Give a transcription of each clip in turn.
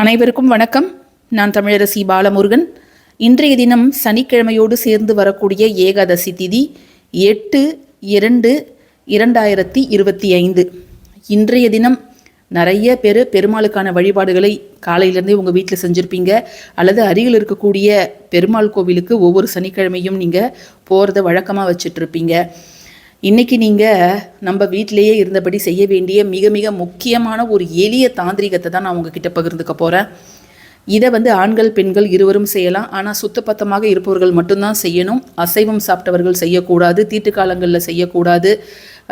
அனைவருக்கும் வணக்கம். நான் தமிழரசி பாலமுருகன். இன்றைய தினம் சனிக்கிழமையோடு சேர்ந்து வரக்கூடிய ஏகாதசி திதி எட்டு இரண்டு இரண்டாயிரத்தி இருபத்தி ஐந்து. இன்றைய தினம் நிறைய பேர் பெருமாளுக்கான வழிபாடுகளை காலையிலேருந்தே உங்கள் வீட்டில் செஞ்சுருப்பீங்க. அல்லது அருகில் இருக்கக்கூடிய பெருமாள் கோவிலுக்கு ஒவ்வொரு சனிக்கிழமையும் நீங்கள் போகிறத வழக்கமாக வச்சிட்ருப்பீங்க. இன்றைக்கி நீங்கள் நம்ம வீட்டிலேயே இருந்தபடி செய்ய வேண்டிய மிக மிக முக்கியமான ஒரு எளிய தாந்திரிகத்தை தான் நான் உங்ககிட்ட பகிர்ந்துக்க போகிறேன் இதை வந்து ஆண்கள் பெண்கள் இருவரும் செய்யலாம். ஆனால் சுத்தப்பத்தமாக இருப்பவர்கள் மட்டும்தான் செய்யணும். அசைவம் சாப்பிட்டவர்கள் செய்யக்கூடாது. தீட்டு காலங்களில் செய்யக்கூடாது.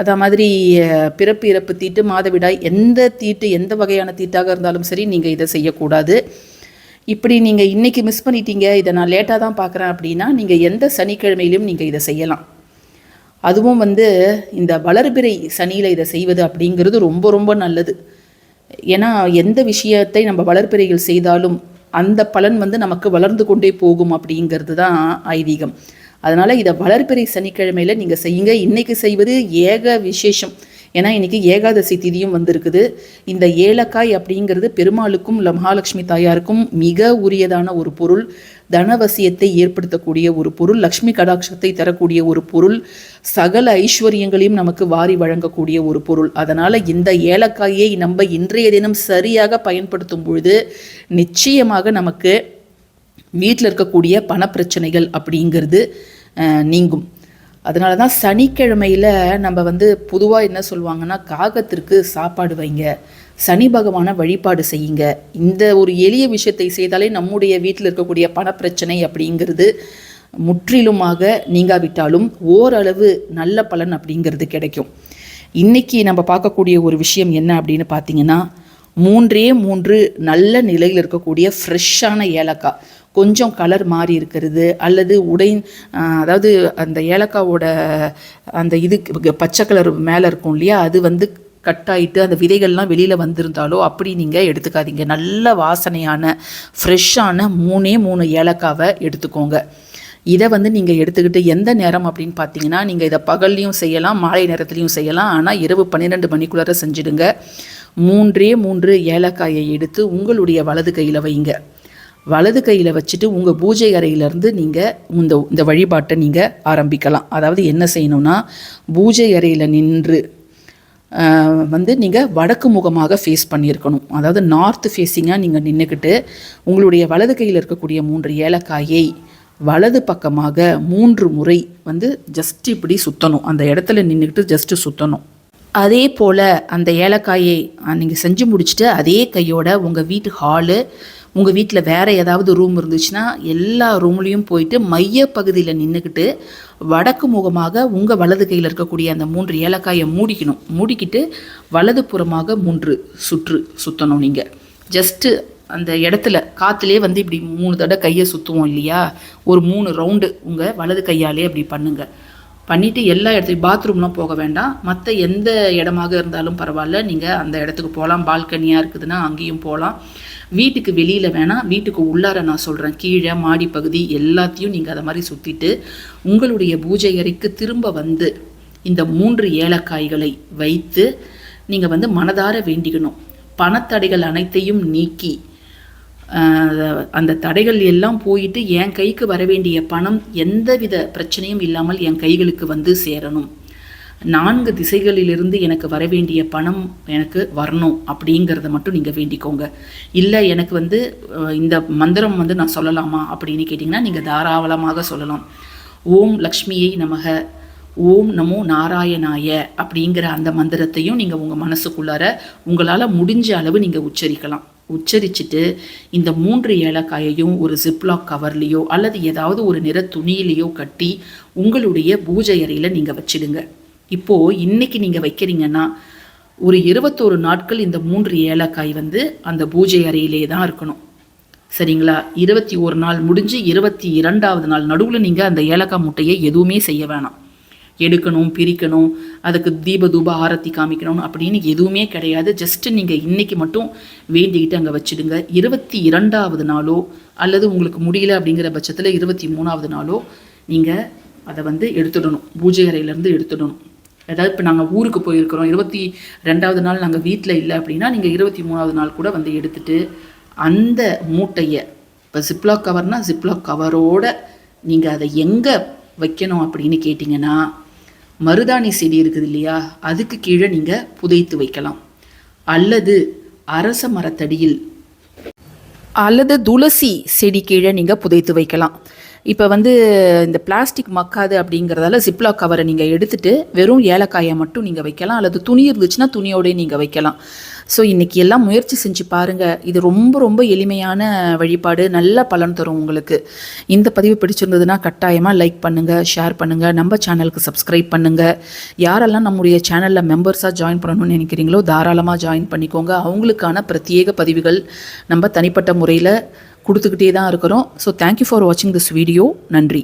அதே மாதிரி பிறப்பு இறப்பு தீட்டு மாதவிடாய் எந்த தீட்டு எந்த வகையான தீட்டாக இருந்தாலும் சரி நீங்கள் இதை செய்யக்கூடாது. இப்படி நீங்கள் இன்றைக்கி மிஸ் பண்ணிட்டீங்க. இதை நான் லேட்டாக தான் பார்க்குறேன் அப்படின்னா நீங்கள் எந்த சனிக்கிழமையிலும் நீங்கள் இதை செய்யலாம். அதுவும் வந்து இந்த வளர்பிறை சனியில் இதை செய்வது அப்படிங்கிறது ரொம்ப ரொம்ப நல்லது. ஏன்னா எந்த விஷயத்தை நம்ம வளர்பிறையில் செய்தாலும் அந்த பலன் வந்து நமக்கு வளர்ந்து கொண்டே போகும் அப்படிங்கிறது தான் ஐதீகம். அதனால் இதை வளர்பிறை சனிக்கிழமையில் நீங்கள் செய்யுங்க. இன்றைக்கி செய்வது ஏக விசேஷம். ஏன்னா இன்றைக்கி ஏகாதசி திதியும் வந்திருக்குது. இந்த ஏலக்காய் அப்படிங்கிறது பெருமாளுக்கும் மகாலட்சுமி தாயாருக்கும் மிக உரியதான ஒரு பொருள். தனவசியத்தை ஏற்படுத்தக்கூடிய ஒரு பொருள். லக்ஷ்மி கடாட்சத்தை தரக்கூடிய ஒரு பொருள். சகல ஐஸ்வர்யங்களையும் நமக்கு வாரி வழங்கக்கூடிய ஒரு பொருள். அதனால் இந்த ஏலக்காயை நம்ம இன்றைய தினம் சரியாக பயன்படுத்தும் பொழுது நிச்சயமாக நமக்கு வீட்டில் இருக்கக்கூடிய பணப்பிரச்சனைகள் அப்படிங்கிறது நீங்கும். அதனால தான் சனிக்கிழமையில் நம்ம வந்து பொதுவாக என்ன சொல்லுவாங்கன்னா காகத்திற்கு சாப்பாடு வைங்க. சனி பகவானை வழிபாடு செய்யுங்க. இந்த ஒரு எளிய விஷயத்தை செய்தாலே நம்முடைய வீட்டில் இருக்கக்கூடிய பணப்பிரச்சனை அப்படிங்கிறது முற்றிலுமாக நீங்காவிட்டாலும் ஓரளவு நல்ல பலன் அப்படிங்கிறது கிடைக்கும். இன்றைக்கி நம்ம பார்க்கக்கூடிய ஒரு விஷயம் என்ன அப்படின்னு பார்த்தீங்கன்னா மூன்றே மூன்று நல்ல நிலையில் இருக்கக்கூடிய ஃப்ரெஷ்ஷான ஏலக்காய். கொஞ்சம் கலர் மாறி இருக்கிறது. அல்லது உடை அதாவது அந்த ஏலக்காவோட அந்த இது பச்சை கலர் மேலே இருக்கும் இல்லையா? அது வந்து கட் ஆகிட்டு அந்த விதைகள்லாம் வெளியில் வந்திருந்தாலோ அப்படி நீங்கள் எடுத்துக்காதீங்க. நல்ல வாசனையான ஃப்ரெஷ்ஷான மூணே மூணு ஏலக்காவை எடுத்துக்கோங்க. இதை வந்து நீங்கள் எடுத்துக்கிட்டு எந்த நேரம் அப்படின்னு பார்த்தீங்கன்னா நீங்கள் இதை பகல்லையும் செய்யலாம் மாலை நேரத்துலையும் செய்யலாம். ஆனால் இரவு பன்னிரெண்டு மணிக்குள்ளார செஞ்சிடுங்க. மூன்றே மூன்று ஏலக்காயை எடுத்து உங்களுடைய வலது கையில் வைங்க. வலது கையில் வச்சுட்டு உங்கள் பூஜை அறையிலேருந்து நீங்கள் இந்த இந்த வழிபாட்டை நீங்கள் ஆரம்பிக்கலாம். அதாவது என்ன செய்யணும்னா பூஜை அறையில் நின்று வந்து நீங்கள் வடக்கு முகமாக ஃபேஸ் பண்ணியிருக்கணும். அதாவது நார்த் ஃபேஸிங்காக நீங்கள் நின்றுக்கிட்டு உங்களுடைய வலது கையில் இருக்கக்கூடிய மூன்று ஏலக்காயை வலது பக்கமாக மூன்று முறை வந்து ஜஸ்ட் இப்படி சுற்றணும் அந்த இடத்துல நின்றுக்கிட்டு ஜஸ்ட்டு சுற்றணும் அதே போல் அந்த ஏலக்காயை நீங்கள் செஞ்சு முடிச்சுட்டு அதே கையோட உங்கள் வீட்டு ஹாலு உங்கள் வீட்டில் வேறு ஏதாவது ரூம் இருந்துச்சுன்னா எல்லா ரூம்லேயும் போயிட்டு மைய பகுதியில் நின்றுக்கிட்டு வடக்கு முகமாக உங்கள் வலது கையில் இருக்கக்கூடிய அந்த மூன்று ஏலக்காயை மூடிக்கணும். மூடிக்கிட்டு வலது புறமாக மூன்று சுற்று சுற்றணும் நீங்கள் ஜஸ்ட்டு அந்த இடத்துல காற்றுலேயே வந்து இப்படி மூணு தடவை கையை சுற்றுவோம் இல்லையா? ஒரு மூணு ரவுண்டு உங்கள் வலது கையாலே அப்படி பண்ணுங்கள் பண்ணிவிட்டு எல்லா இடத்துலையும் பாத்ரூம்லாம் போக வேண்டாம். மற்ற எந்த இடமாக இருந்தாலும் பரவாயில்ல. நீங்கள் அந்த இடத்துக்கு போகலாம். பால்கனியாக இருக்குதுன்னா அங்கேயும் போகலாம். வீட்டுக்கு வெளியில் வேணாம். வீட்டுக்கு உள்ளார நான் சொல்கிறேன் கீழே மாடி பகுதி எல்லாத்தையும் நீங்கள் அதை மாதிரி சுற்றிட்டு உங்களுடைய பூஜை அறைக்கு திரும்ப வந்து இந்த மூன்று ஏலக்காய்களை வைத்து நீங்கள் வந்து மனதார வேண்டிக்கணும். பணத்தடைகள் அனைத்தையும் நீக்கி அந்த தடைகள் எல்லாம் போயிட்டு என் கைக்கு வர வேண்டிய பணம் எந்தவித பிரச்சனையும் இல்லாமல் என் கைகளுக்கு வந்து சேரணும். நான்கு திசைகளிலிருந்து எனக்கு வர வேண்டிய பணம் எனக்கு வரணும் அப்படிங்கிறத மட்டும் நீங்கள் வேண்டிக்கோங்க. இல்லை எனக்கு வந்து இந்த மந்திரம் வந்து நான் சொல்லலாமா அப்படின்னு கேட்டிங்கன்னா நீங்கள் தாராளமாக சொல்லலாம். ஓம் லக்ஷ்மியை நமக ஓம் நமோ நாராயணாய அப்படிங்கிற அந்த மந்திரத்தையும் நீங்கள் உங்கள் மனசுக்குள்ளார உங்களால் முடிஞ்ச அளவு நீங்கள் உச்சரிக்கலாம். உச்சரிச்சுட்டு இந்த மூன்று ஏலக்காயையும் ஒரு ஜிப்லாக் கவர்லேயோ அல்லது ஏதாவது ஒரு நிற துணியிலையோ கட்டி உங்களுடைய பூஜை அறையில் நீங்கள் வச்சிடுங்க. இப்போது இன்னைக்கு நீங்கள் வைக்கிறீங்கன்னா ஒரு இருபத்தோரு நாட்கள் இந்த மூன்று ஏலக்காய் வந்து அந்த பூஜை அறையிலே தான் இருக்கணும். சரிங்களா? இருபத்தி ஒரு நாள் முடிஞ்சு இருபத்தி இரண்டாவது நாள் நடுவில் நீங்கள் அந்த ஏலக்காய் முட்டையை எதுவுமே செய்ய வேணாம். எடுக்கணும் பிரிக்கணும் அதுக்கு தீப தூப ஆரத்தி காமிக்கணும் அப்படின்னு எதுவுமே கிடையாது. ஜஸ்ட் நீங்கள் இன்னைக்கு மட்டும் வேண்டிக்கிட்டு அங்கே வச்சிடுங்க. இருபத்தி இரண்டாவது நாளோ அல்லது உங்களுக்கு முடியல அப்படிங்கிற பட்சத்தில் இருபத்தி மூணாவது நாளோ நீங்கள் அதை வந்து எடுத்துடணும். பூஜை அறையிலேருந்து எடுத்துடணும். ஏதாவது இப்போ நாங்கள் ஊருக்கு போயிருக்கிறோம். இருபத்தி ரெண்டாவது நாள் நாங்கள் வீட்டில் இல்லை அப்படின்னா நீங்கள் இருபத்தி மூணாவது நாள் கூட வந்து எடுத்துட்டு அந்த மூட்டையை இப்போ ஜிப்லாக் கவர்னால் ஜிப்லாக் கவரோட நீங்கள் அதை எங்கே வைக்கணும் அப்படின்னு கேட்டிங்கன்னா மருதாணி செடி இருக்குது இல்லையா? அதுக்கு கீழே நீங்கள் புதைத்து வைக்கலாம். அல்லது அரச மரத்தடியில் அல்லது துளசி செடி கீழே நீங்கள் புதைத்து வைக்கலாம். இப்போ வந்து இந்த பிளாஸ்டிக் மக்காது அப்படிங்கிறதால ஜிப்லாக் கவரை நீங்கள் எடுத்துகிட்டு வெறும் ஏலக்காயை மட்டும் நீங்கள் வைக்கலாம். அல்லது துணி இருந்துச்சுன்னா துணியோடய நீங்கள் வைக்கலாம். ஸோ இன்றைக்கி எல்லாம் முயற்சி செஞ்சு பாருங்கள் இது ரொம்ப ரொம்ப எளிமையான வழிபாடு. நல்ல பலன் தரும் உங்களுக்கு. இந்த பதிவு பிடிச்சிருந்ததுன்னா கட்டாயமாக லைக் பண்ணுங்கள் ஷேர் பண்ணுங்கள் நம்ம சேனலுக்கு சப்ஸ்கிரைப் பண்ணுங்கள் யாரெல்லாம் நம்முடைய சேனலில் மெம்பர்ஸாக ஜாயின் பண்ணணும்னு நினைக்கிறீங்களோ தாராளமாக ஜாயின் பண்ணிக்கோங்க. அவங்களுக்கான பிரத்யேக பதிவுகள் நம்ம தனிப்பட்ட முறையில் கொடுத்துக்கிட்டே தான் இருக்கிறோம். ஸோ தேங்க்யூ ஃபார் வாட்சிங் திஸ் வீடியோ நன்றி.